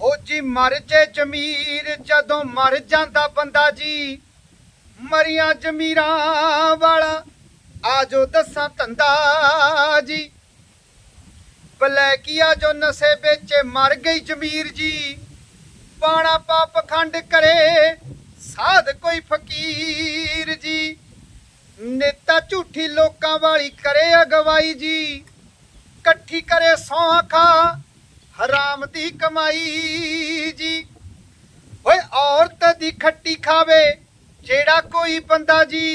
ਉਹ ਜੀ ਮਰ ਜੇ ਜ਼ਮੀਰ, ਜਦੋਂ ਮਰ ਜਾਂਦਾ ਬੰਦਾ ਜੀ, ਮਰੀਆਂ ਜ਼ਮੀਰਾਂ ਵਾਲਾ, ਆਜੋ ਦੱਸਾਂ ਧੰਦਾ ਜੀ। ਬਲੈਕੀਆ ਜੋ ਨਸ਼ੇ ਵਿੱਚ ਮਰ ਗਈ ਜ਼ਮੀਰ ਜੀ, ਪਾਣਾ ਪਾਪ ਖੰਡ ਕਰੇ, ਸਾਧ ਕੋਈ ਫਕੀਰ ਜੀ। ਨੇਤਾ ਝੂਠੀ ਲੋਕਾਂ ਵਾਲੀ ਕਰੇ ਅਗਵਾਈ ਜੀ, ਇਕੱਠੀ ਕਰੇ ਸੌਂ ਖਾ ਹਰਾਮ ਦੀ ਕਮਾਈ ਜੀ। ਓਏ ਔਰਤ ਦੀ ਖੱਟੀ ਖਾਵੇ, ਜਿਹੜਾ ਕੋਈ ਬੰਦਾ ਜੀ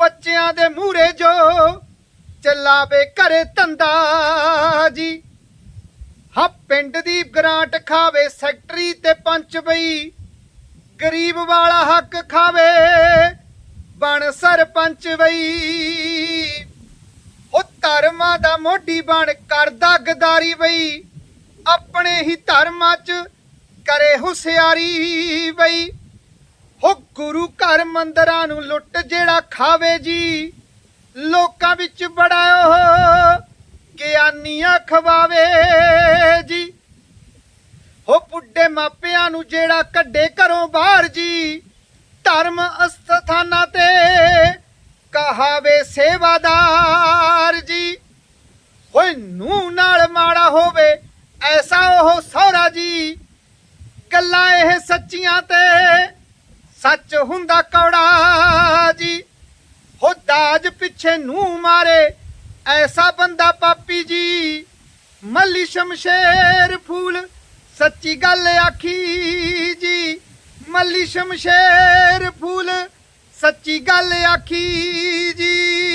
ਬੱਚਿਆਂ ਦੇ ਮੂਹਰੇ ਜੋ ਚੱਲਾਵੇ ਘਰੇ ਧੰਦਾ ਜੀ। ਹਾਂ, ਪਿੰਡ ਦੀ ਗ੍ਰਾਂਟ ਖਾਵੇ, ਸੈਕਟਰੀ ਤੇ ਪੰਚ ਬਈ। ਗਰੀਬ ਵਾਲਾ ਹੱਕ ਖਾਵੇ, ਬਣ ਸਰਪੰਚ ਬਈ। ਉਹ ਧਰਮਾਂ ਦਾ ਮੋਢੀ ਬਣ ਕਰਦਾ ਗਦਾਰੀ ਬਈ। ਆਪਣੇ ਹੀ ਧਰਮਾਂ 'ਚ ਕਰੇ ਹੁਸਿਆਰੀ ਬਈ। ਹੋ ਗੁਰੂ ਘਰ ਮੰਦਰਾਂ ਨੂੰ ਲੁੱਟ ਜਿਹੜਾ ਖਾਵੇ ਜੀ। ਲੋਕਾਂ ਵਿੱਚ ਬੜਾ ਉਹ ਗਿਆਨੀਆਂ ਖਵਾਵੇ ਜੀ। ਹੋ ਬੁੱਢੇ ਮਾਪਿਆਂ ਨੂੰ ਜਿਹੜਾ ਕੱਢੇ ਘਰੋਂ ਬਾਹਰ ਜੀ। ਧਰਮ ਅਸਥਾਨਾਂ ਤੇ ਕਹਾਵੇ ਸੇਵਾਦਾਰ ਜੀ। ਹੋਏ ਨੂੰ ਨਾਲ ਮਾੜਾ ਹੋਵੇ ਐਸਾ ਉਹ ਸਹੁਰਾ ਜੀ, ਗੱਲਾਂ ਇਹ ਸੱਚੀਆਂ ਤੇ ਸੱਚ ਹੁੰਦਾ ਕੌੜਾ ਜੀ। ਹੋ ਦਾਜ ਪਿੱਛੇ ਨੂੰ ਮਾਰੇ, ਐਸਾ ਬੰਦਾ ਪਾਪੀ ਜੀ। ਮੱਲੀ ਸ਼ਮਸ਼ੇਰ ਫੂਲ, ਸੱਚੀ ਗੱਲ ਆਖੀ ਜੀ। ਮੱਲੀ ਸ਼ਮਸ਼ੇਰ ਫੂਲ, ਸੱਚੀ ਗੱਲ ਆਖੀ ਜੀ।